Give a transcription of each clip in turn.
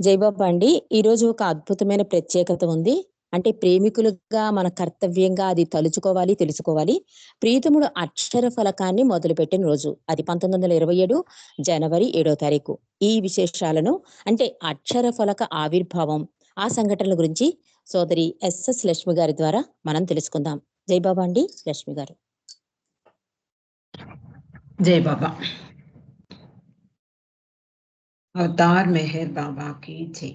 జైబాబా అండి. ఈరోజు ఒక అద్భుతమైన ప్రత్యేకత ఉంది. అంటే ప్రేమికులుగా మన కర్తవ్యంగా అది తలుచుకోవాలి తెలుసుకోవాలి. ప్రీతముడు అక్షర ఫలకాన్ని మొదలుపెట్టిన రోజు అది పంతొమ్మిది జనవరి ఏడో తారీఖు. ఈ విశేషాలను అంటే అక్షర ఫలక ఆవిర్భావం ఆ సంఘటనల గురించి సోదరి ఎస్ఎస్ లక్ష్మి గారి ద్వారా మనం తెలుసుకుందాం. జైబాబా అండి లక్ష్మి గారు. జైబాబా अवतार मेहर बाबा की जय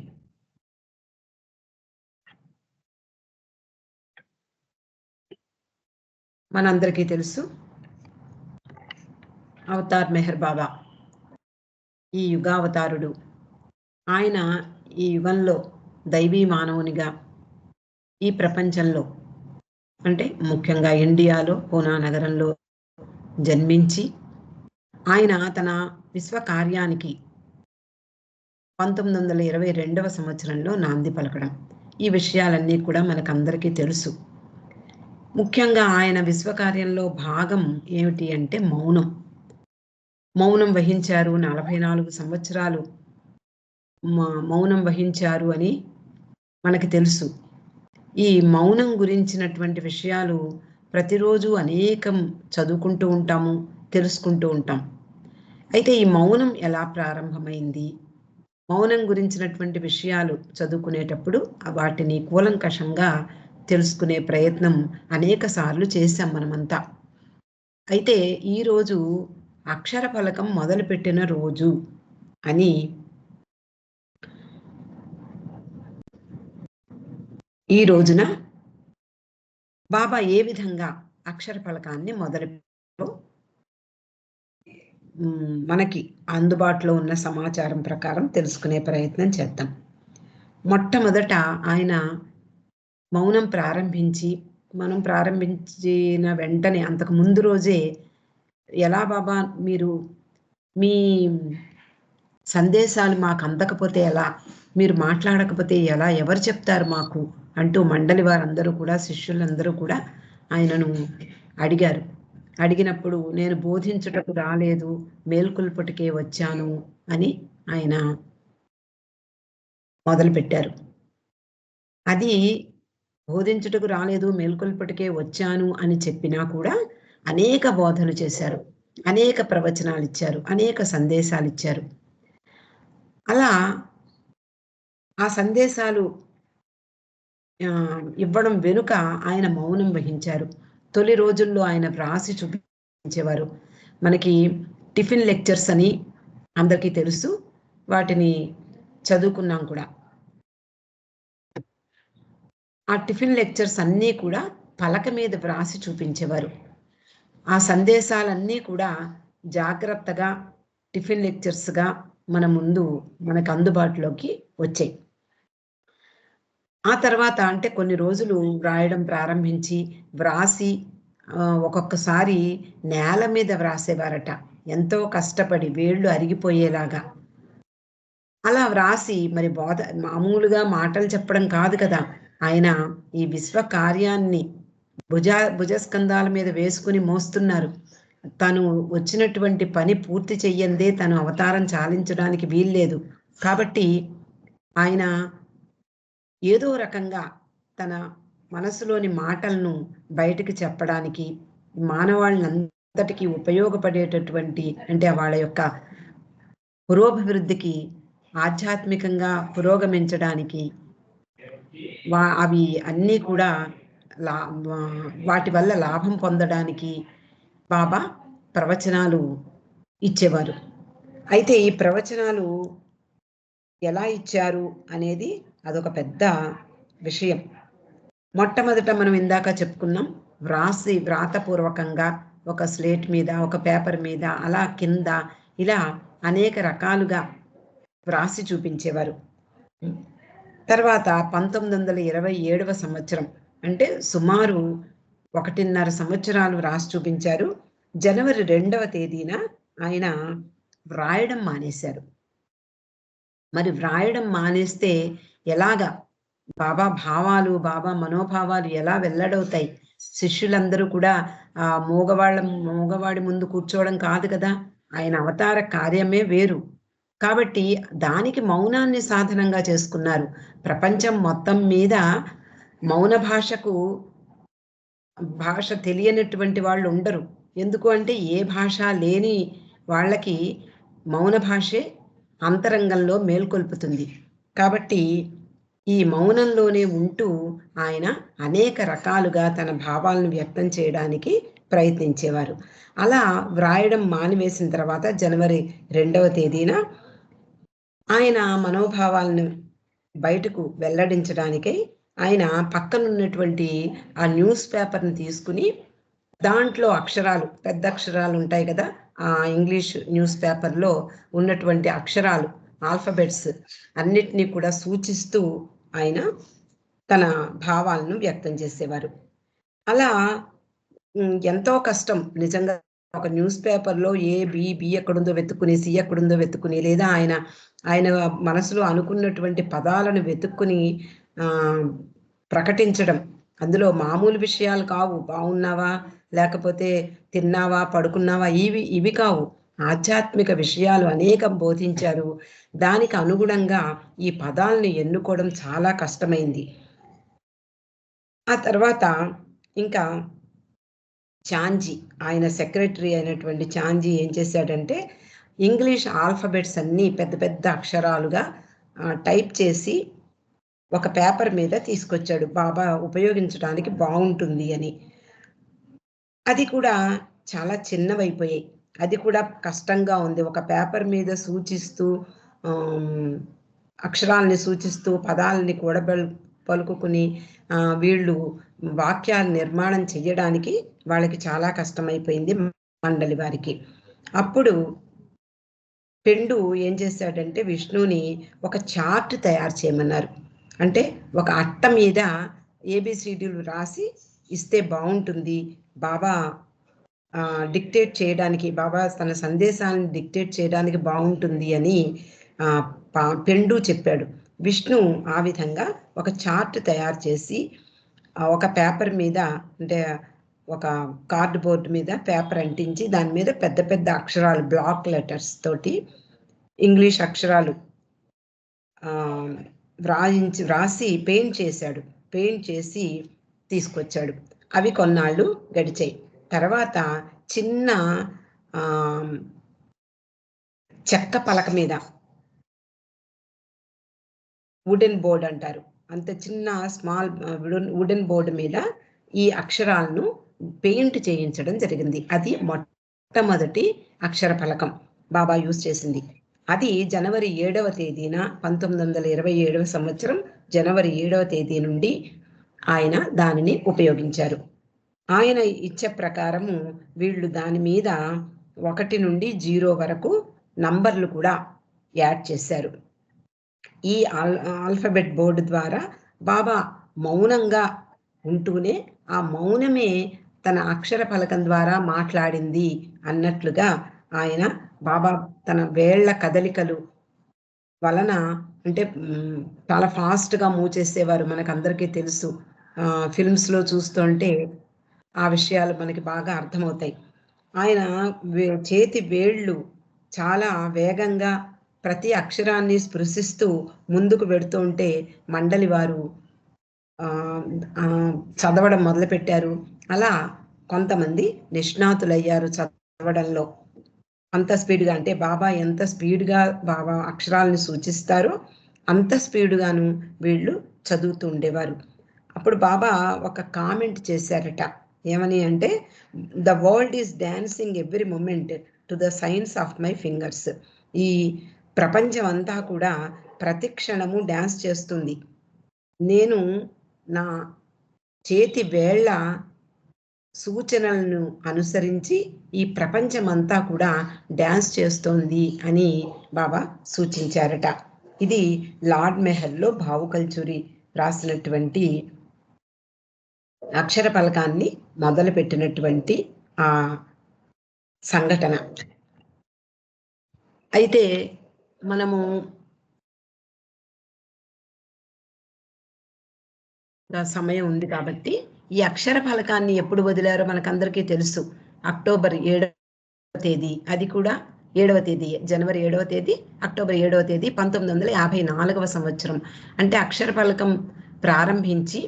మనందరికీ తెలుసు అవతార్ మెహర్ బాబా ఈ యుగావతారుడు ఆయన ఈ యుగంలో దైవీ మానవునిగా ఈ ప్రపంచంలో అంటే ముఖ్యంగా ఇండియాలో పూనా నగరంలో జన్మించి ఆయన తన విశ్వ కార్యానికి పంతొమ్మిది వందల ఇరవై రెండవ సంవత్సరంలో నాంది పలకడం. ఈ విషయాలన్నీ కూడా మనకందరికీ తెలుసు. ముఖ్యంగా ఆయన విశ్వకార్యంలో భాగం ఏమిటి అంటే మౌనం. మౌనం వహించారు నలభై నాలుగు సంవత్సరాలు. మౌనం వహించారు అని మనకి తెలుసు. ఈ మౌనం గురించినటువంటి విషయాలు ప్రతిరోజు అనేకం చదువుకుంటూ ఉంటాము తెలుసుకుంటూ ఉంటాం. అయితే ఈ మౌనం ఎలా ప్రారంభమైంది? మౌనం గురించినటువంటి విషయాలు చదువుకునేటప్పుడు వాటిని కూలంకషంగా తెలుసుకునే ప్రయత్నం అనేక సార్లు చేశాం మనమంతా. అయితే ఈరోజు అక్షర ఫలకం మొదలుపెట్టిన రోజు అని ఈ రోజున బాబా ఏ విధంగా అక్షర ఫలకాన్ని మొదలు మనకి అందుబాటులో ఉన్న సమాచారం ప్రకారం తెలుసుకునే ప్రయత్నం చేద్దాం. మొట్టమొదట ఆయన మౌనం ప్రారంభించి మనం ప్రారంభించిన వెంటనే అంతకు ముందు రోజే ఎలా బాబా మీరు మీ సందేశాలు మాకు అందకపోతే ఎలా? మీరు మాట్లాడకపోతే ఎలా? ఎవరు చెప్తారు మాకు? అంటూ మండలి వారందరూ కూడా శిష్యులందరూ కూడా ఆయనను అడిగారు. అడిగినప్పుడు నేను బోధించుటకు రాలేదు మేల్కొల్పటికే వచ్చాను అని ఆయన మొదలుపెట్టారు. అది బోధించుటకు రాలేదు మేల్కొల్పటికే వచ్చాను అని చెప్పినా కూడా అనేక బోధలు చేశారు అనేక ప్రవచనాలు ఇచ్చారు అనేక సందేశాలు ఇచ్చారు. అలా ఆ సందేశాలు ఇవ్వడం వెనుక ఆయన మౌనం వహించారు. తొలి రోజుల్లో ఆయన వ్రాసి చూపించేవారు. మనకి టిఫిన్ లెక్చర్స్ అని అందరికీ తెలుసు. వాటిని చదువుకున్నాం కూడా. ఆ టిఫిన్ లెక్చర్స్ అన్నీ కూడా పలక మీద వ్రాసి చూపించేవారు. ఆ సందేశాలన్నీ కూడా జాగ్రత్తగా టిఫిన్ లెక్చర్స్గా మన ముందు మనకు అందుబాటులోకి వచ్చాయి. ఆ తర్వాత అంటే కొన్ని రోజులు వ్రాయడం ప్రారంభించి వ్రాసి ఒక్కొక్కసారి నేల మీద వ్రాసేవారట. ఎంతో కష్టపడి వేళ్ళు అరిగిపోయేలాగా. అలా వ్రాసి మరి బోధ మామూలుగా మాటలు చెప్పడం కాదు కదా. ఆయన ఈ విశ్వ కార్యాన్ని భుజ భుజస్కంధాల మీద వేసుకుని మోస్తున్నారు. తను వచ్చినటువంటి పని పూర్తి చెయ్యందే తను అవతారం చాలించడానికి వీల్లేదు. కాబట్టి ఆయన ఏదో రకంగా తన మనసులోని మాటలను బయటకు చెప్పడానికి మానవాళ్ళంతటికీ ఉపయోగపడేటటువంటి అంటే వాళ్ళ యొక్క పురోభివృద్ధికి ఆధ్యాత్మికంగా పురోగమించడానికి వా అవి అన్నీ కూడా లా వాటి వల్ల లాభం పొందడానికి బాబా ప్రవచనాలు ఇచ్చేవారు. అయితే ఈ ప్రవచనాలు ఎలా ఇచ్చారు అనేది అదొక పెద్ద విషయం. మొట్టమొదట మనం ఇందాక చెప్పుకున్నాం వ్రాసి వ్రాతపూర్వకంగా ఒక స్లేట్ మీద ఒక పేపర్ మీద అలా కింద ఇలా అనేక రకాలుగా వ్రాసి చూపించేవారు. తర్వాత పంతొమ్మిది వందల ఇరవై ఏడవ సంవత్సరం అంటే సుమారు ఒకటిన్నర సంవత్సరాలు వ్రాసి చూపించారు. జనవరి రెండవ తేదీన ఆయన వ్రాయడం మానేశారు. మరి వ్రాయడం మానేస్తే ఎలాగా? బాబా భావాలు బాబా మనోభావాలు ఎలా వెల్లడవుతాయి? శిష్యులందరూ కూడా ఆ మూగవాళ్ళ మూగవాడి ముందు కూర్చోవడం కాదు కదా? ఆయన అవతార కార్యమే వేరు. కాబట్టి దానికి మౌనాన్ని సాధనంగా చేసుకున్నారు. ప్రపంచం మొత్తం మీద మౌన భాషకు భాష తెలియనటువంటి వాళ్ళు ఉండరు. ఎందుకు అంటే ఏ భాష లేని వాళ్ళకి మౌన భాషే అంతరంగంలో మేల్కొల్పుతుంది. కాబట్టి ఈ మౌనంలోనే ఉంటూ ఆయన అనేక రకాలుగా తన భావాలను వ్యక్తం చేయడానికి ప్రయత్నించేవారు. అలా వ్రాయడం మానివేసిన తర్వాత జనవరి రెండవ తేదీన ఆయన మనోభావాలను బయటకు వెల్లడించడానికై ఆయన పక్కనున్నటువంటి ఆ న్యూస్ పేపర్ని తీసుకుని దాంట్లో అక్షరాలు పెద్ద అక్షరాలు ఉంటాయి కదా ఆ ఇంగ్లీష్ న్యూస్ పేపర్లో ఉన్నటువంటి అక్షరాలు ఆల్ఫబెట్స్ అన్నిటినీ కూడా సూచిస్తూ ఆయన తన భావాలను వ్యక్తం చేసేవారు. అలా ఎంతో కష్టం. నిజంగా ఒక న్యూస్ పేపర్లో ఏ బి బి ఎక్కడుందో వెతుక్కుని సి ఎక్కడుందో వెతుక్కుని లేదా ఆయన ఆయన మనసులో అనుకున్నటువంటి పదాలను వెతుక్కుని ప్రకటించడం. అందులో మామూలు విషయాలు కావు. బాగున్నావా లేకపోతే తిన్నావా? పడుకున్నావా? ఇవి ఇవి కావు. ఆధ్యాత్మిక విషయాలు అనేకం బోధించారు. దానికి అనుగుణంగా ఈ పదాలను ఎన్నుకోవడం చాలా కష్టమైంది. ఆ తర్వాత ఇంకా చాంజీ ఆయన సెక్రటరీ అయినటువంటి చాంజీ ఏం చేశాడంటే ఇంగ్లీష్ ఆల్ఫబెట్స్ అన్నీ పెద్ద పెద్ద అక్షరాలుగా టైప్ చేసి ఒక పేపర్ మీద తీసుకొచ్చాడు. బాబా ఉపయోగించడానికి బాగుంటుంది అని. అది కూడా చాలా చిన్నవైపోయాయి. అది కూడా కష్టంగా ఉంది. ఒక పేపర్ మీద సూచిస్తూ అక్షరాలని అక్షరాల్ని సూచిస్తూ పదాలని కూడబెల్ పలుకుని వీళ్ళు వాక్యాలు నిర్మాణం చేయడానికి వాళ్ళకి చాలా కష్టమైపోయింది మండలి వారికి. అప్పుడు పెండు ఏం చేశాడంటే విష్ణుని ఒక చార్ట్ తయారు చేయమన్నారు. అంటే ఒక అట్ట మీద ఏబిసిడీలు రాసి ఇస్తే బాగుంటుంది. బాబా డిక్టేట్ చేయడానికి బాబా తన సందేశాన్ని డిక్టేట్ చేయడానికి బాగుంటుంది అని పా- పెండు చెప్పాడు. విష్ణు ఆ విధంగా ఒక చార్ట్ తయారు చేసి ఒక పేపర్ మీద అంటే ఒక కార్డ్ బోర్డు మీద పేపర్ అంటించి దాని మీద పెద్ద పెద్ద అక్షరాలు బ్లాక్ లెటర్స్ తోటి ఇంగ్లీష్ అక్షరాలు వ్రాయించి వ్రాసి పెయింట్ చేశాడు. పెయింట్ చేసి తీసుకొచ్చాడు. అవి కొన్నాళ్ళు గడిచాయి. తర్వాత చిన్న చెక్క పలక మీద వుడెన్ బోర్డ్ అంటారు. అంత చిన్న స్మాల్ వుడెన్ బోర్డు మీద ఈ అక్షరాలను పెయింట్ చేయించడం జరిగింది. అది మొట్టమొదటి అక్షర ఫలకం బాబా యూజ్ చేసింది. అది జనవరి ఏడవ తేదీన పంతొమ్మిది వందల ఇరవై ఏడవ సంవత్సరం జనవరి ఏడవ తేదీ నుండి ఆయన దానిని ఉపయోగించారు. ఆయన ఇచ్చే ప్రకారము వీళ్ళు దాని మీద ఒకటి నుండి జీరో వరకు నంబర్లు కూడా యాడ్ చేశారు. ఈ ఆల్ ఆల్ఫబెట్ బోర్డు ద్వారా బాబా మౌనంగా ఉంటూనే ఆ మౌనమే తన అక్షర ఫలకం ద్వారా మాట్లాడింది అన్నట్లుగా ఆయన బాబా తన వేళ్ళ కదలికలు వలన అంటే చాలా ఫాస్ట్గా మూవ్ చేసేవారు. మనకు అందరికీ తెలుసు ఫిల్మ్స్లో చూస్తుంటే ఆ విషయాలు మనకి బాగా అర్థమవుతాయి. ఆయన చేతి వేళ్ళు చాలా వేగంగా ప్రతి అక్షరాన్ని స్పృశిస్తూ ముందుకు వెడుతూ ఉంటే మండలి వారు చదవడం మొదలుపెట్టారు. అలా కొంతమంది నిష్ణాతులయ్యారు చదవడంలో. అంత స్పీడ్గా అంటే బాబా ఎంత స్పీడ్గా బాబా అక్షరాలను సూచిస్తారో అంత స్పీడ్గాను వీళ్ళు చదువుతూ ఉండేవారు. అప్పుడు బాబా ఒక కామెంట్ చేశారట. ఏమని అంటే the world is dancing every moment to the signs of my fingers ఈ ప్రపంచం అంతా కూడా ప్రతి క్షణము డ్యాన్స్ చేస్తుంది. నేను నా చేతి వేళ్ళ సూచనలను అనుసరించి ఈ ప్రపంచమంతా కూడా డ్యాన్స్ చేస్తోంది అని బాబా సూచించారట. ఇది లార్డ్ మెహల్లో భావుకల్చూరి రాసినటువంటి అక్షర పలకాన్ని మొదలుపెట్టినటువంటి ఆ సంఘటన. అయితే మనము సమయం ఉంది కాబట్టి ఈ అక్షర ఫలకాన్ని ఎప్పుడు వదిలారో మనకందరికీ తెలుసు. అక్టోబర్ ఏడవ తేదీ అది కూడా ఏడవ తేదీ జనవరి ఏడవ తేదీ అక్టోబర్ ఏడవ తేదీ పంతొమ్మిది వందల యాభై నాలుగవ సంవత్సరం. అంటే అక్షర ఫలకం ప్రారంభించి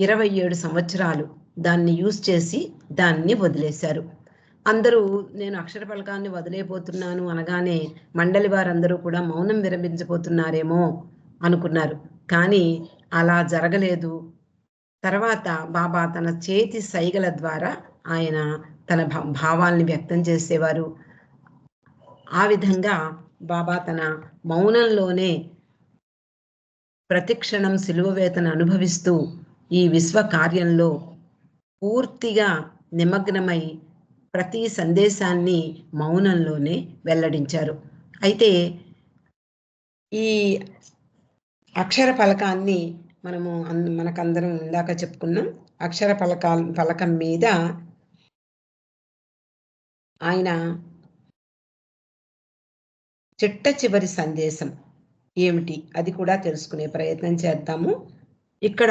ఇరవై ఏడు సంవత్సరాలు దాన్ని యూజ్ చేసి దాన్ని వదిలేశారు. అందరూ నేను అక్షర పలకాన్ని వదిలేపోతున్నాను అనగానే మండలి వారందరూ కూడా మౌనం విరమించబోతున్నారేమో అనుకున్నారు. కానీ అలా జరగలేదు. తర్వాత బాబా తన చేతి సైగల ద్వారా ఆయన తన భావాల్ని వ్యక్తం చేసేవారు. ఆ విధంగా బాబా తన మౌనంలోనే ప్రతిక్షణం సిలువ వేతన అనుభవిస్తూ ఈ విశ్వ కార్యంలో పూర్తిగా నిమగ్నమై ప్రతి సందేశాన్ని మౌనంలోనే వెల్లడించారు. అయితే ఈ అక్షర ఫలకాన్ని మనము మనకందరం ఇందాక చెప్పుకున్నాం. అక్షర ఫలకాల ఫలకం మీద ఆయన చిట్ట చివరి సందేశం ఏమిటి? అది కూడా తెలుసుకునే ప్రయత్నం చేద్దాము. ఇక్కడ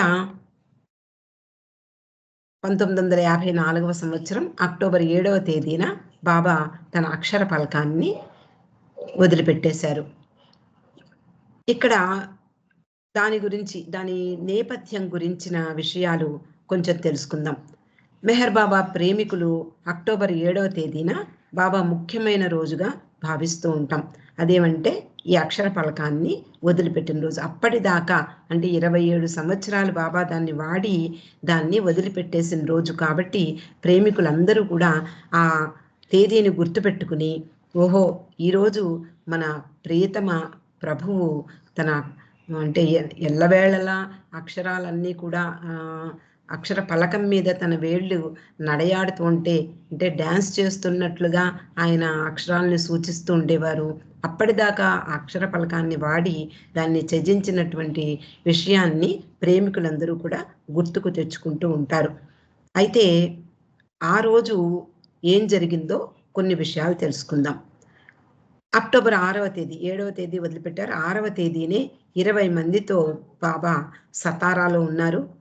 పంతొమ్మిది వందల యాభై నాలుగవ సంవత్సరం అక్టోబర్ ఏడవ తేదీన బాబా తన అక్షర ఫలకాన్ని వదిలిపెట్టేశారు. ఇక్కడ దాని గురించి దాని నేపథ్యం గురించిన విషయాలు కొంచెం తెలుసుకుందాం. మెహర్ బాబా ప్రేమికులు అక్టోబర్ ఏడవ తేదీన బాబా ముఖ్యమైన రోజుగా భావిస్తూ ఉంటాం. అదేమంటే ఈ అక్షర ఫలకాన్ని వదిలిపెట్టిన రోజు. అప్పటిదాకా అంటే ఇరవై ఏడు సంవత్సరాలు బాబా దాన్ని వాడి దాన్ని వదిలిపెట్టేసిన రోజు కాబట్టి ప్రేమికులందరూ కూడా ఆ తేదీని గుర్తుపెట్టుకుని ఓహో ఈరోజు మన ప్రియతమ ప్రభువు తన అంటే ఎల్లవేళలా అక్షరాలన్నీ కూడా అక్షర పలకం మీద తన వేళ్ళు నడయాడుతూ ఉంటే అంటే డ్యాన్స్ చేస్తున్నట్లుగా ఆయన అక్షరాలను సూచిస్తూ ఉండేవారు. అప్పటిదాకా అక్షర పలకాన్ని వాడి దాన్ని త్యజించినటువంటి విషయాన్ని ప్రేమికులందరూ కూడా గుర్తుకు తెచ్చుకుంటూ ఉంటారు. అయితే ఆ రోజు ఏం జరిగిందో కొన్ని విషయాలు తెలుసుకుందాం. అక్టోబర్ ఆరవ తేదీ ఏడవ తేదీ వదిలిపెట్టారు. ఆరవ తేదీనే ఇరవై మందితో బాబా సతారాలో ఉన్నారు.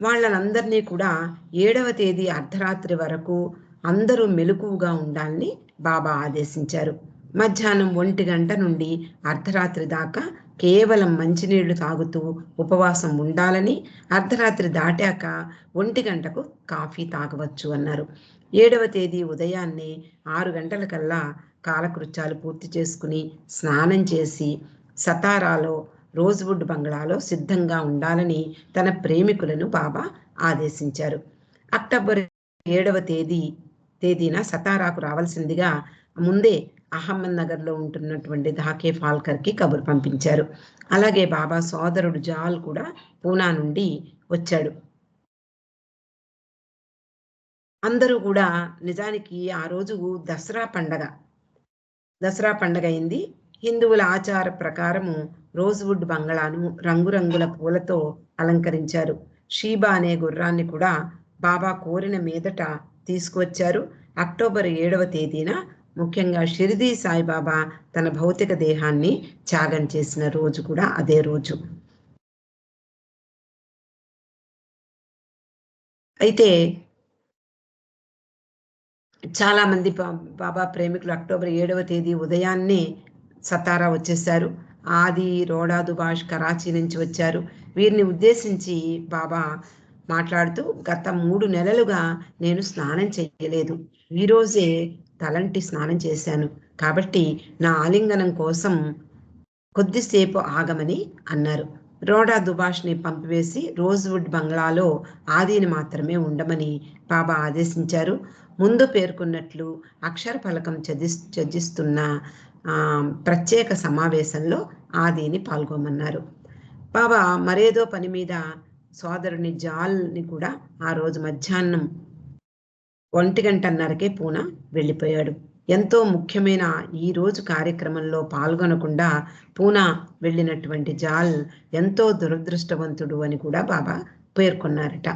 వాళ్ళనందరినీ కూడా ఏడవ తేదీ అర్ధరాత్రి వరకు అందరూ మెలకువగా ఉండాలని బాబా ఆదేశించారు. మధ్యాహ్నం ఒంటి గంట నుండి అర్ధరాత్రి దాకా కేవలం మంచినీళ్ళు తాగుతూ ఉపవాసం ఉండాలని అర్ధరాత్రి దాటాక ఒంటి గంటకు కాఫీ తాగవచ్చు అన్నారు. ఏడవ తేదీ ఉదయాన్నే ఆరు గంటలకల్లా కాలకృత్యాలు పూర్తి చేసుకుని స్నానం చేసి సతారాలో రోజ్వుడ్ బంగ్లాలో సిద్ధంగా ఉండాలని తన ప్రేమికులను బాబా ఆదేశించారు. అక్టోబర్ ఏడవ తేదీ తేదీన సతారాకు రావాల్సిందిగా ముందే అహ్మద్ నగర్లో ఉంటున్నటువంటి ధాకే ఫాల్కర్కి కబురు పంపించారు. అలాగే బాబా సోదరుడు జాల్ కూడా పూనా నుండి వచ్చాడు. అందరూ కూడా నిజానికి ఆ రోజు దసరా పండగ దసరా పండగ అయింది. హిందువుల ఆచార ప్రకారము రోజ్వుడ్ బంగ్లాను రంగురంగుల పూలతో అలంకరించారు. షీబా అనే గుర్రాన్ని కూడా బాబా కోరిన మీదట తీసుకువచ్చారు. అక్టోబర్ ఏడవ తేదీన ముఖ్యంగా షిరిదీ సాయిబాబా తన భౌతిక దేహాన్ని త్యాగం చేసిన రోజు కూడా అదే రోజు. అయితే చాలామంది బాబా ప్రేమికులు అక్టోబర్ ఏడవ తేదీ ఉదయాన్నే సతారా వచ్చేసారు ఆది రోడా దుబాష్ కరాచీ నుంచి వచ్చారు. వీరిని ఉద్దేశించి బాబా మాట్లాడుతూ గత మూడు నెలలుగా నేను స్నానం చేయలేదు. ఈరోజే తలంటి స్నానం చేశాను. కాబట్టి నా ఆలింగనం కోసం కొద్దిసేపు ఆగమని అన్నారు. రోడా దుబాష్ని పంపివేసి రోజ్వుడ్ బంగ్లాలో ఆదిని మాత్రమే ఉండమని బాబా ఆదేశించారు. ముందు పేర్కొన్నట్లు అక్షర ఫలకం చదిస్ చదిస్తున్న ప్రత్యేక సమావేశంలో ఆదిని పాల్గొమన్నారు. బాబా మరేదో పని మీద సోదరుని జాల్ని కూడా ఆ రోజు మధ్యాహ్నం ఒంటి గంటన్నరకే పూనా వెళ్ళిపోయాడు. ఎంతో ముఖ్యమైన ఈ రోజు కార్యక్రమంలో పాల్గొనకుండా పూనా వెళ్ళినటువంటి జాల్ ఎంతో దురదృష్టవంతుడు అని కూడా బాబా పేర్కొన్నారట.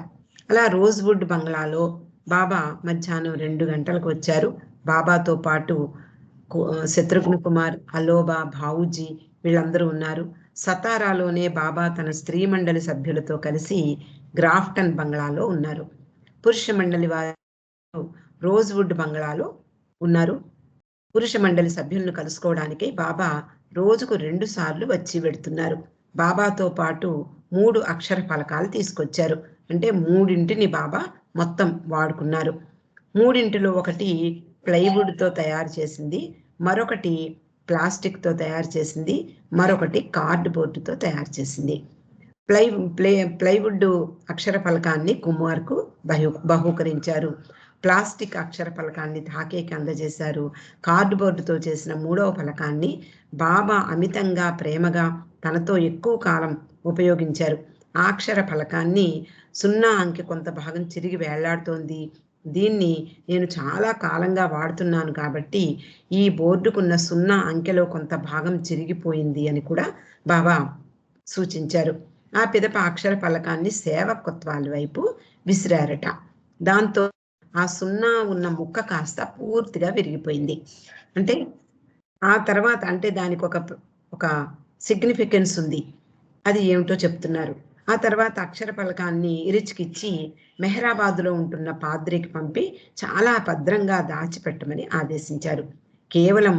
అలా రోజ్వుడ్ బంగ్లాలో బాబా మధ్యాహ్నం రెండు గంటలకు వచ్చారు. బాబాతో పాటు శత్రుఘ్న కుమార్ అలోబా భావుజీ వీళ్ళందరూ ఉన్నారు. సతారాలోనే బాబా తన స్త్రీ మండలి సభ్యులతో కలిసి గ్రాఫ్టన్ బంగ్లాలో ఉన్నారు. పురుష మండలి వారు రోజ్వుడ్ బంగ్లాలో ఉన్నారు. పురుష మండలి సభ్యులను కలుసుకోవడానికి బాబా రోజుకు రెండు సార్లు వచ్చి వెడుతున్నారు. బాబాతో పాటు మూడు అక్షర ఫలకాలు తీసుకొచ్చారు. అంటే మూడింటిని బాబా మొత్తం వాడుకున్నారు. మూడింటిలో ఒకటి ప్లైవుడ్తో తయారు చేసింది మరొకటి ప్లాస్టిక్తో తయారు చేసింది మరొకటి కార్డ్ బోర్డుతో తయారు చేసింది. ప్లై ప్లే ప్లైవుడ్ అక్షర ఫలకాన్ని కుమార్కు బహు బహూకరించారు. ప్లాస్టిక్ అక్షర ఫలకాన్ని ఠాకేకి అందజేశారు. కార్డుబోర్డుతో చేసిన మూడవ ఫలకాన్ని బాబా అమితంగా ప్రేమగా తనతో ఎక్కువ కాలం ఉపయోగించారు. ఆ అక్షర ఫలకాన్ని సున్నా అంకె కొంత భాగం చిరిగి వేళ్ళాడుతోంది. దీన్ని నేను చాలా కాలంగా వాడుతున్నాను కాబట్టి ఈ బోర్డుకున్న సున్నా అంకెలో కొంత భాగం చిరిగిపోయింది అని కూడా బాబా సూచించారు. ఆ పిదప అక్షర ఫలకాన్ని సేవకత్వాల వైపు విసిరారట. దాంతో ఆ సున్నా ఉన్న ముక్క కాస్త పూర్తిగా విరిగిపోయింది. అంటే ఆ తర్వాత అంటే దానికి ఒక ఒక సిగ్నిఫికెన్స్ ఉంది. అది ఏమిటో చెప్తున్నారు. ఆ తర్వాత అక్షర ఫలకాన్ని ఇరిచికిచ్చి మెహరాబాద్లో ఉంటున్న పాద్రికి పంపి చాలా భద్రంగా దాచిపెట్టమని ఆదేశించారు. కేవలం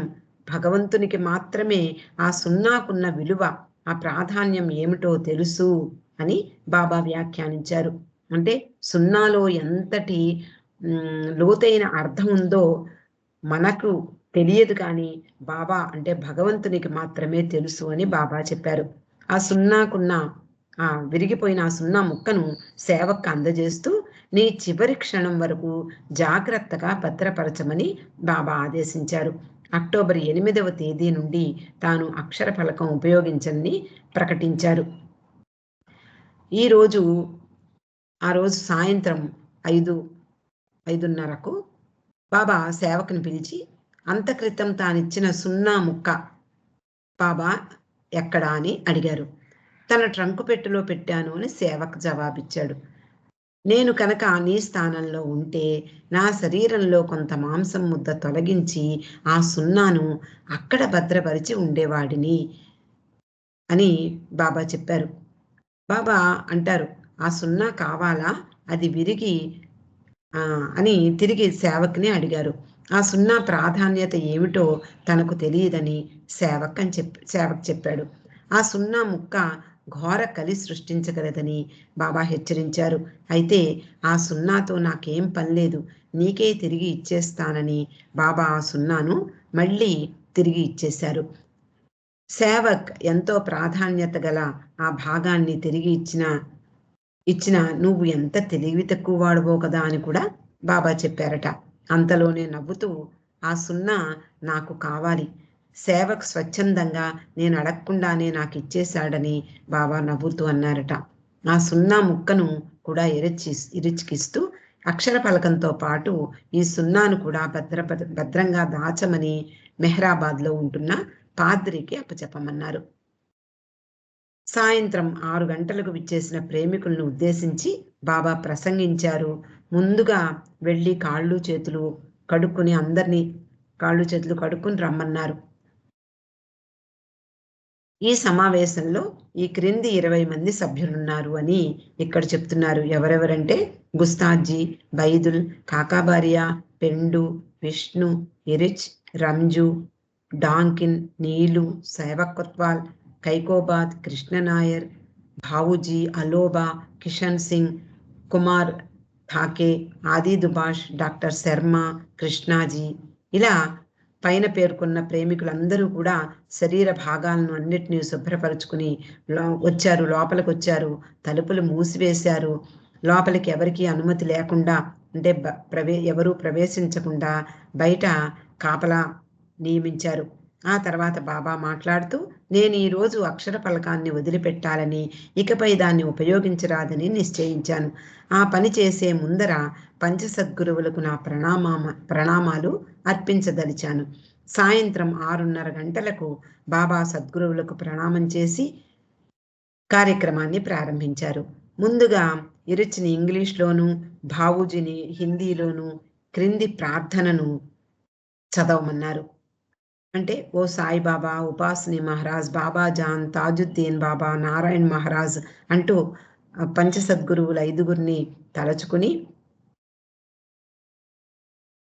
భగవంతునికి మాత్రమే ఆ సున్నాకున్న విలువ ఆ ప్రాధాన్యం ఏమిటో తెలుసు అని బాబా వ్యాఖ్యానించారు. అంటే సున్నాలో ఎంతటి లోతైన అర్థం ఉందో మనకు తెలియదు కానీ బాబా అంటే భగవంతునికి మాత్రమే తెలుసు అని బాబా చెప్పారు. ఆ సున్నాకున్న ఆ విరిగిపోయిన ఆ సున్నా ముక్కను సేవకు అందజేస్తూ నీ చివరి క్షణం వరకు జాగ్రత్తగా భద్రపరచమని బాబా ఆదేశించారు. అక్టోబర్ ఎనిమిదవ తేదీ నుండి తాను అక్షర ఫలకం ఉపయోగించని ప్రకటించారు. ఈరోజు ఆ రోజు సాయంత్రం ఐదు ఐదున్నరకు బాబా సేవకుని పిలిచి అంతక్రితం తానిచ్చిన సున్నా ముక్క బాబా ఎక్కడా? అని అడిగారు. తన ట్రంకు పెట్టెలో పెట్టాను అని సేవకు జవాబిచ్చాడు. నేను కనుక నీ స్థానంలో ఉంటే నా శరీరంలో కొంత మాంసం ముద్ద తొలగించి ఆ సున్నాను అక్కడ భద్రపరిచి ఉండేవాడిని అని బాబా చెప్పారు. బాబా అంటారు ఆ సున్నా కావాలా? అది విరిగి అని తిరిగి సేవక్ని అడిగారు. ఆ సున్నా ప్రాధాన్యత ఏమిటో తనకు తెలియదని సేవక్ అని చెప్పి సేవక్ చెప్పాడు. ఆ సున్నా ముక్క ఘోర కలి సృష్టించగలదని బాబా హెచ్చరించారు. అయితే ఆ సున్నాతో నాకేం పనిలేదు నీకే తిరిగి ఇచ్చేస్తానని బాబా ఆ సున్నాను మళ్ళీ తిరిగి ఇచ్చేశారు. సేవక్ ఎంతో ప్రాధాన్యత గల ఆ భాగాన్ని తిరిగి ఇచ్చిన ఇచ్చిన నువ్వు ఎంత తెలివి తక్కువ వాడువో కదా అని కూడా బాబా చెప్పారట. అంతలోనే నవ్వుతూ ఆ సున్నా నాకు కావాలి. సేవకు స్వచ్ఛందంగా నేను అడగకుండానే నాకు ఇచ్చేశాడని బాబా నవ్వుతూ అన్నారట. ఆ సున్నా ముక్కను కూడా ఇరచి ఇరుచికిస్తూ అక్షర పలకంతో పాటు ఈ సున్నాను కూడా భద్ర భద్రంగా దాచమని మెహరాబాద్లో ఉంటున్న పాద్రికి అప్పచెప్పమన్నారు. సాయంత్రం ఆరు గంటలకు విచ్చేసిన ప్రేమికులను ఉద్దేశించి బాబా ప్రసంగించారు. ముందుగా వెళ్ళి కాళ్ళు చేతులు కడుక్కుని అందరినీ కాళ్ళు చేతులు కడుక్కుని రమ్మన్నారు. ఈ సమావేశంలో ఈ క్రింది ఇరవై మంది సభ్యులున్నారు అని ఇక్కడ చెప్తున్నారు. ఎవరెవరంటే గుస్తాజీ బైదుల్ కాకాబారియా పెండు విష్ణు ఇరిచ్ రంజు డాంకిన్ నీలు సేవకొత్వాల్ కైకోబాద్ కృష్ణనాయర్ భావుజీ అలోబా కిషన్ సింగ్ కుమార్ ఠాకే ఆది దుబాష్ డాక్టర్ శర్మ కృష్ణాజీ. ఇలా పైన పేర్కొన్న ప్రేమికులందరూ కూడా శరీర భాగాలను అన్నిటినీ శుభ్రపరుచుకుని వచ్చారు లోపలికి వచ్చారు తలుపులు మూసివేశారు. లోపలికి ఎవరికి అనుమతి లేకుండా అంటే ప్రవే ఎవరూ ప్రవేశించకుండా బయట కాపలా నియమించారు. ఆ తర్వాత బాబా మాట్లాడుతూ నేను ఈరోజు అక్షర ఫలకాన్ని వదిలిపెట్టాలని ఇకపై దాన్ని ఉపయోగించరాదని నిశ్చయించాను. ఆ పని చేసే ముందర పంచసద్గురువులకు నా ప్రణామా ప్రణామాలు అర్పించదలిచాను. సాయంత్రం ఆరున్నర గంటలకు బాబా సద్గురువులకు ప్రణామం చేసి కార్యక్రమాన్ని ప్రారంభించారు. ముందుగా ఇరుచిని ఇంగ్లీష్లోను భావూజీని హిందీలోను క్రింది ప్రార్థనను చదవమన్నారు. అంటే ఓ సాయిబాబా ఉపాసని మహారాజ్ బాబా జాన్ తాజుద్దీన్ బాబా నారాయణ్ మహారాజ్ అంటూ పంచసద్గురువుల ఐదుగురిని తలచుకుని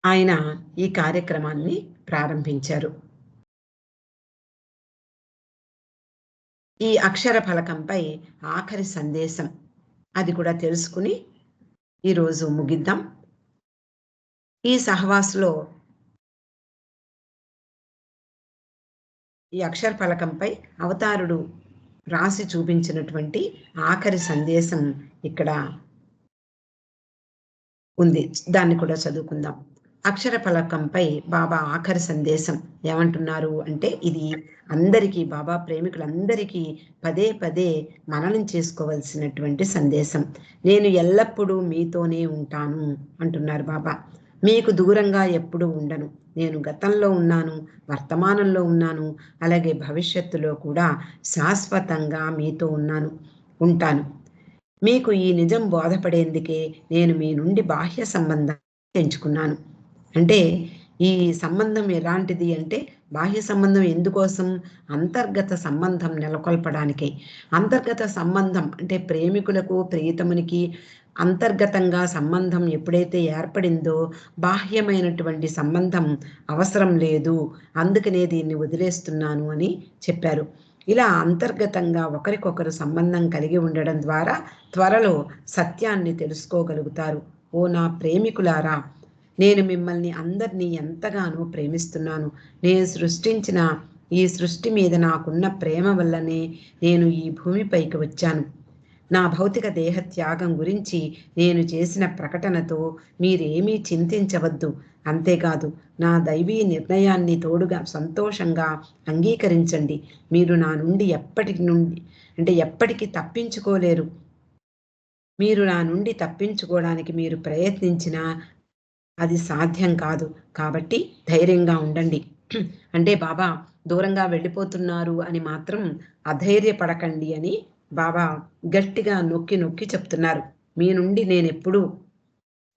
ఆయన ఈ కార్యక్రమాన్ని ప్రారంభించారు. ఈ అక్షర ఫలకంపై ఆఖరి సందేశం. అది కూడా తెలుసుకుని ఈరోజు ముగిద్దాం. ఈ సహవాసులో ఈ అక్షర ఫలకంపై అవతారుడు రాసి చూపించినటువంటి ఆఖరి సందేశం ఇక్కడ ఉంది. దాన్ని కూడా చదువుకుందాం. అక్షర ఫలకంపై బాబా ఆఖరి సందేశం. ఏమంటున్నారు అంటే ఇది అందరికీ బాబా ప్రేమికులందరికీ పదే పదే మననం చేసుకోవలసినటువంటి సందేశం. నేను ఎల్లప్పుడూ మీతోనే ఉంటాను అంటున్నారు బాబా. మీకు దూరంగా ఎప్పుడూ ఉండను. నేను గతంలో ఉన్నాను వర్తమానంలో ఉన్నాను అలాగే భవిష్యత్తులో కూడా శాశ్వతంగా మీతో ఉన్నాను ఉంటాను. మీకు ఈ నిజం బోధపడేందుకే నేను మీ నుండి బాహ్య సంబంధం ఎంచుకున్నాను. అంటే ఈ సంబంధం ఎలాంటిది అంటే బాహ్య సంబంధం ఎందుకోసం? అంతర్గత సంబంధం నెలకొల్పడానికే. అంతర్గత సంబంధం అంటే ప్రేమికులకు ప్రియతమునికి అంతర్గతంగా సంబంధం ఎప్పుడైతే ఏర్పడిందో బాహ్యమైనటువంటి సంబంధం అవసరం లేదు. అందుకనే దీన్ని వదిలేస్తున్నాను అని చెప్పారు. ఇలా అంతర్గతంగా ఒకరికొకరు సంబంధం కలిగి ఉండడం ద్వారా త్వరలో సత్యాన్ని తెలుసుకోగలుగుతారు. ఓ నా ప్రేమికులారా నేను మిమ్మల్ని అందరినీ ఎంతగానో ప్రేమిస్తున్నాను. నేను సృష్టించిన ఈ సృష్టి మీద నాకున్న ప్రేమ వల్లనే నేను ఈ భూమిపైకి వచ్చాను. నా భౌతిక దేహ త్యాగం గురించి నేను చేసిన ప్రకటనతో మీరేమీ చింతించవద్దు. అంతేకాదు నా దైవీ నిర్ణయాన్ని తోడుగా సంతోషంగా అంగీకరించండి. మీరు నా నుండి ఎప్పటి నుండి అంటే ఎప్పటికీ తప్పించుకోలేరు. మీరు నా నుండి తప్పించుకోవడానికి మీరు ప్రయత్నించినా అది సాధ్యం కాదు. కాబట్టి ధైర్యంగా ఉండండి. అంటే బాబా దూరంగా వెళ్ళిపోతున్నారు అని మాత్రం అధైర్యపడకండి అని బాబా గట్టిగా నొక్కి నొక్కి చెప్తున్నారు. మీ నుండి నేను ఎప్పుడూ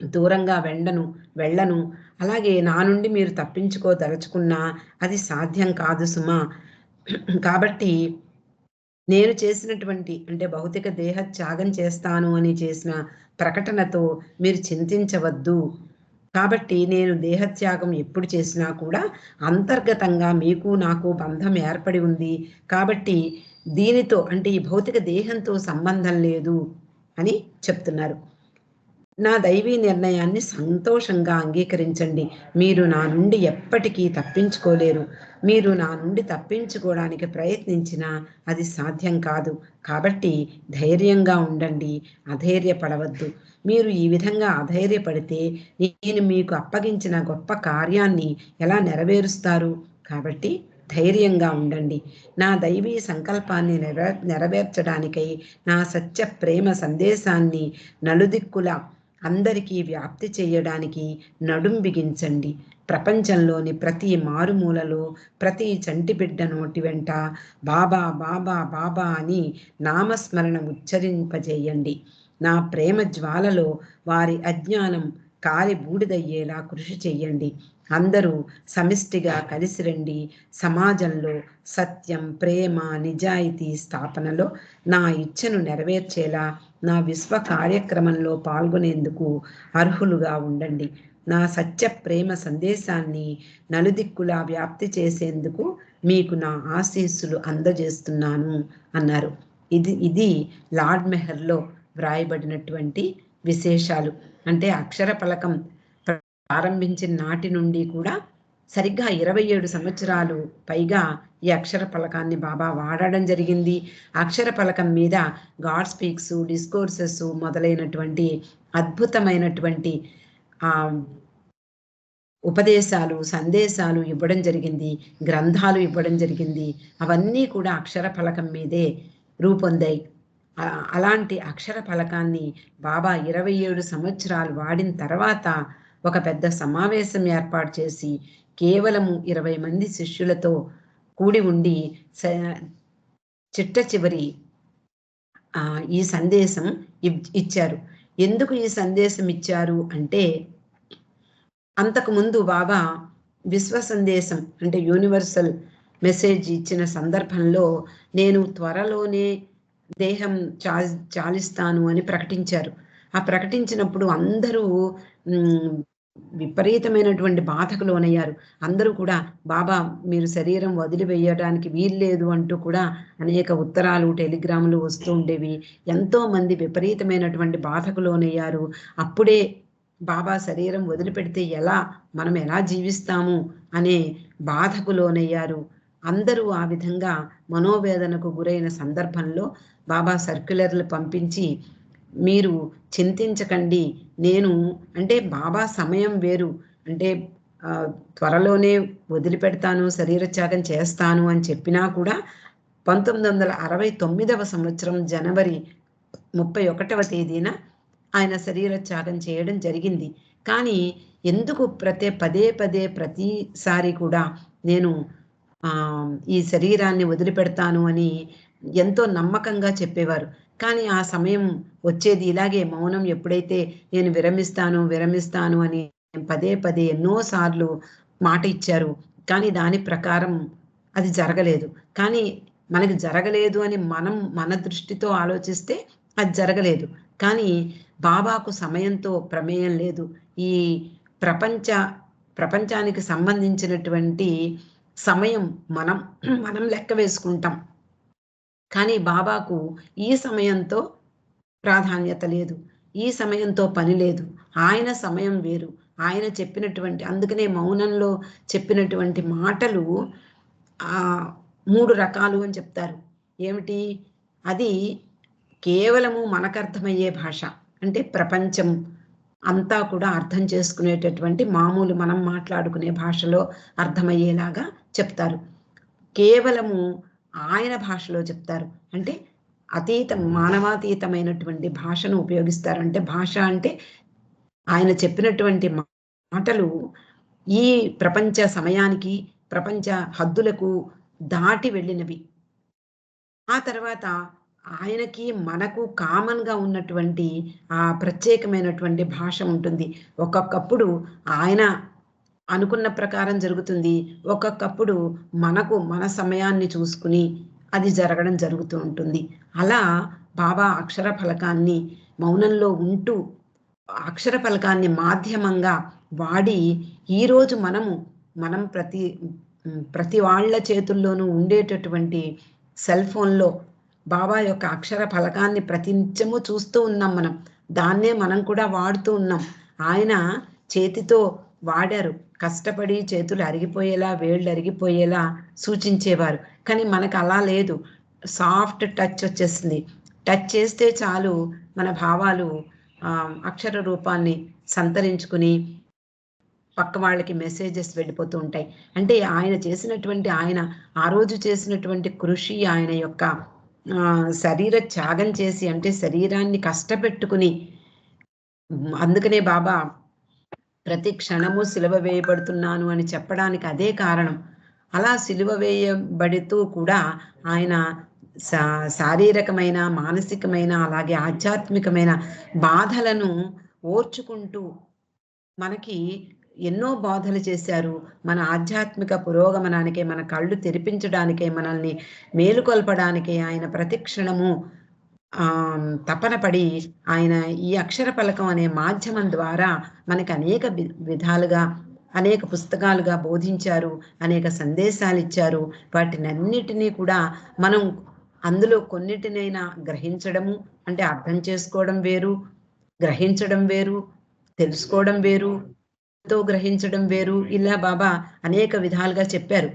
దూరంగా వెళ్ళను వెళ్ళను. అలాగే నా నుండి మీరు తప్పించుకోదలుచుకున్నా అది సాధ్యం కాదు సుమా. కాబట్టి నేను చేసినటువంటి అంటే భౌతిక దేహ త్యాగం చేస్తాను అని చేసిన ప్రకటనతో మీరు చింతించవద్దు. కాబట్టి నేను దేహత్యాగం ఎప్పుడు చేసినా కూడా అంతర్గతంగా మీకు నాకు బంధం ఏర్పడి ఉంది. కాబట్టి దీనితో అంటే ఈ భౌతిక దేహంతో సంబంధం లేదు అని చెప్తున్నారు. నా దైవీ నిర్ణయాన్ని సంతోషంగా అంగీకరించండి. మీరు నా నుండి ఎప్పటికీ తప్పించుకోలేరు. మీరు నా నుండి తప్పించుకోవడానికి ప్రయత్నించినా అది సాధ్యం కాదు. కాబట్టి ధైర్యంగా ఉండండి. అధైర్యపడవద్దు. మీరు ఈ విధంగా అధైర్యపడితే నేను మీకు అప్పగించిన గొప్ప కార్యాన్ని ఎలా నెరవేరుస్తారు? కాబట్టి ధైర్యంగా ఉండండి. నా దైవీ సంకల్పాన్ని నెరవేర్చడానికై నా సత్య ప్రేమ సందేశాన్ని నలుదిక్కుల అందరికీ వ్యాప్తి చేయడానికి నడుం బిగించండి. ప్రపంచంలోని ప్రతి మారుమూలలో ప్రతి చంటి బిడ్డ నోటి వెంట బాబా బాబా బాబా అని నామస్మరణ ఉచ్చరింపజేయండి. నా ప్రేమ జ్వాలలో వారి అజ్ఞానం కాలి బూడిదయ్యేలా కృషి చెయ్యండి అందరూ సమిష్టిగా కలిసి రండి. సమాజంలో సత్యం ప్రేమ నిజాయితీ స్థాపనలో నా ఇచ్చను నెరవేర్చేలా నా విశ్వ కార్యక్రమంలో పాల్గొనేందుకు అర్హులుగా ఉండండి. నా సత్య ప్రేమ సందేశాన్ని నలుదిక్కులా వ్యాప్తి చేసేందుకు మీకు నా ఆశీస్సులు అందజేస్తున్నాను అన్నారు. ఇది ఇది లార్డ్ మెహర్లో వ్రాయబడినటువంటి విశేషాలు. అంటే అక్షర పలకం ప్రారంభించిన నాటి నుండి కూడా సరిగ్గా ఇరవై ఏడు సంవత్సరాలు పైగా ఈ అక్షర పలకాన్ని బాబా వాడడం జరిగింది. అక్షర పలకం మీద గాడ్ స్పీక్స్ డిస్కోర్సెస్ మొదలైనటువంటి అద్భుతమైనటువంటి ఆ ఉపదేశాలు సందేశాలు ఇవ్వడం జరిగింది. గ్రంథాలు ఇవ్వడం జరిగింది. అవన్నీ కూడా అక్షర ఫలకం మీదే రూపొందాయి. అలాంటి అక్షర ఫలకాన్ని బాబా ఇరవై ఏడు సంవత్సరాలు వాడిన తర్వాత ఒక పెద్ద సమావేశం ఏర్పాటు చేసి కేవలము ఇరవై మంది శిష్యులతో కూడి ఉండి చిట్ట చివరి ఈ సందేశం ఇచ్చారు. ఎందుకు ఈ సందేశం ఇచ్చారు అంటే అంతకుముందు బాబా విశ్వ సందేశం అంటే యూనివర్సల్ మెసేజ్ ఇచ్చిన సందర్భంలో నేను త్వరలోనే దేహం చా చాలిస్తాను అని ప్రకటించారు. ఆ ప్రకటించినప్పుడు అందరూ విపరీతమైనటువంటి బాధకు లోనయ్యారు. అందరూ కూడా బాబా మీరు శరీరం వదిలివేయడానికి వీల్లేదు అంటూ కూడా అనేక ఉత్తరాలు టెలిగ్రాములు వస్తూ ఉండేవి. ఎంతో మంది విపరీతమైనటువంటి బాధకు లోనయ్యారు. అప్పుడే బాబా శరీరం వదిలిపెడితే ఎలా? మనం ఎలా జీవిస్తాము? అనే బాధకు లోనయ్యారు. అందరూ ఆ విధంగా మనోవేదనకు గురైన సందర్భంలో బాబా సర్క్యులర్లు పంపించి మీరు చింతించకండి. నేను అంటే బాబా సమయం వేరు. అంటే త్వరలోనే వదిలిపెడతాను శరీర త్యాగం చేస్తాను అని చెప్పినా కూడా పంతొమ్మిది వందల అరవై తొమ్మిదవ సంవత్సరం జనవరి ముప్పై ఒకటవ తేదీన ఆయన శరీర త్యాగం చేయడం జరిగింది. కానీ ఎందుకు ప్రతి పదే పదే ప్రతిసారి కూడా నేను ఈ శరీరాన్ని వదిలిపెడతాను అని ఎంతో నమ్మకంగా చెప్పేవారు. కానీ ఆ సమయం వచ్చేది ఇలాగే మౌనం ఎప్పుడైతే నేను విరమిస్తాను విరమిస్తాను అని పదే పదే ఎన్నో సార్లు మాట ఇచ్చారు. కానీ దాని ప్రకారం అది జరగలేదు. కానీ మనకి జరగలేదు అని మనం మన దృష్టితో ఆలోచిస్తే అది జరగలేదు. కానీ బాబాకు సమయంతో ప్రమేయం లేదు. ఈ ప్రపంచ ప్రపంచానికి సంబంధించినటువంటి సమయం మనం మనం లెక్క వేసుకుంటాం. కానీ బాబాకు ఈ సమయంతో ప్రాధాన్యత లేదు. ఈ సమయంతో పని లేదు. ఆయన సమయం వేరు. ఆయన చెప్పినటువంటి అందుకనే మౌనంలో చెప్పినటువంటి మాటలు మూడు రకాలు అని చెప్తారు. ఏమిటి? అది కేవలము మనకు అర్థమయ్యే భాష. అంటే ప్రపంచం అంతా కూడా అర్థం చేసుకునేటటువంటి మామూలు మనం మాట్లాడుకునే భాషలో అర్థమయ్యేలాగా చెప్తారు. కేవలము ఆయన భాషలో చెప్తారు. అంటే అతీత మానవాతీతమైనటువంటి భాషను ఉపయోగిస్తారు. అంటే భాష అంటే ఆయన చెప్పినటువంటి మాటలు ఈ ప్రపంచ సమయానికి ప్రపంచ హద్దులకు దాటి వెళ్ళినవి. ఆ తర్వాత ఆయనకి మనకు కామన్గా ఉన్నటువంటి ఆ ప్రత్యేకమైనటువంటి భాష ఉంటుంది. ఒక్కొక్కప్పుడు ఆయన అనుకున్న ప్రకారం జరుగుతుంది. ఒక్కొక్కప్పుడు మనకు మన సమయాన్ని చూసుకుని అది జరగడం జరుగుతూ ఉంటుంది. అలా బాబా అక్షర ఫలకాన్ని మౌనంలో ఉంటూ అక్షర ఫలకాన్ని మాధ్యమంగా వాడి ఈరోజు మనము మనం ప్రతి ప్రతి వాళ్ళ చేతుల్లోనూ ఉండేటటువంటి సెల్ ఫోన్లో బాబా యొక్క అక్షర ఫలకాన్ని ప్రతినిత్యము చూస్తూ ఉన్నాం మనం. దాన్నే మనం కూడా వాడుతూ ఉన్నాం. ఆయన చేతితో వాడారు. కష్టపడి చేతులు అరిగిపోయేలా వేళ్ళు అరిగిపోయేలా సూచించేవారు. కానీ మనకు అలా లేదు. సాఫ్ట్ టచ్ వచ్చేసింది. టచ్ చేస్తే చాలు మన భావాలు అక్షర రూపాన్ని సంతరించుకుని పక్క వాళ్ళకి మెసేజెస్ వెళ్ళిపోతూ ఉంటాయి. అంటే ఆయన చేసినటువంటి ఆయన ఆ రోజు చేసినటువంటి కృషి ఆయన యొక్క శరీర త్యాగం చేసి అంటే శరీరాన్ని కష్టపెట్టుకుని అందుకనే బాబా ప్రతి క్షణము సిలువ వేయబడుతున్నాను అని చెప్పడానికి అదే కారణం. అలా సిలువ వేయబడుతూ కూడా ఆయన శారీరకమైన మానసికమైన అలాగే ఆధ్యాత్మికమైన బాధలను ఓర్చుకుంటూ మనకి ఎన్నో బాధలు చేశారు. మన ఆధ్యాత్మిక పురోగమనానికే మన కళ్ళు తెరిపించడానికే మనల్ని మేలుకొల్పడానికే ఆయన ప్రతిక్షణము తపన పడి ఆయన ఈ అక్షర పలకం అనే మాధ్యమం ద్వారా మనకు అనేక వి- విధాలుగా అనేక పుస్తకాలుగా బోధించారు అనేక సందేశాలు ఇచ్చారు వాటినన్నిటినీ కూడా మనం అందులో కొన్నిటినైనా గ్రహించడము అంటే అర్థం చేసుకోవడం వేరు గ్రహించడం వేరు తెలుసుకోవడం వేరు తో గ్రహించడం వేరు. ఇలా బాబా అనేక విధాలుగా చెప్పారు.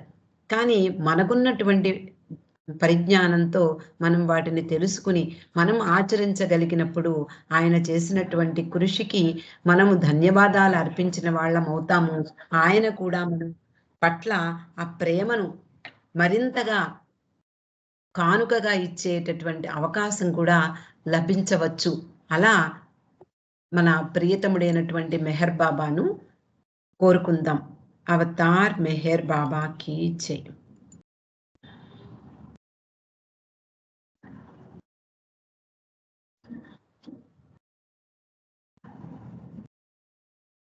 కానీ మనకున్నటువంటి పరిజ్ఞానంతో మనం వాటిని తెలుసుకుని మనం ఆచరించగలిగినప్పుడు ఆయన చేసినటువంటి కృషికి మనము ధన్యవాదాలు అర్పించిన వాళ్ళం అవుతాము. ఆయన కూడా మనం పట్ల ఆ ప్రేమను మరింతగా కానుకగా ఇచ్చేటటువంటి అవకాశం కూడా లభించవచ్చు. అలా మన ప్రియతముడైనటువంటి మెహర్ బాబాను కోరుకుందాం. అవతార్ మెహర్ బాబాకి జై.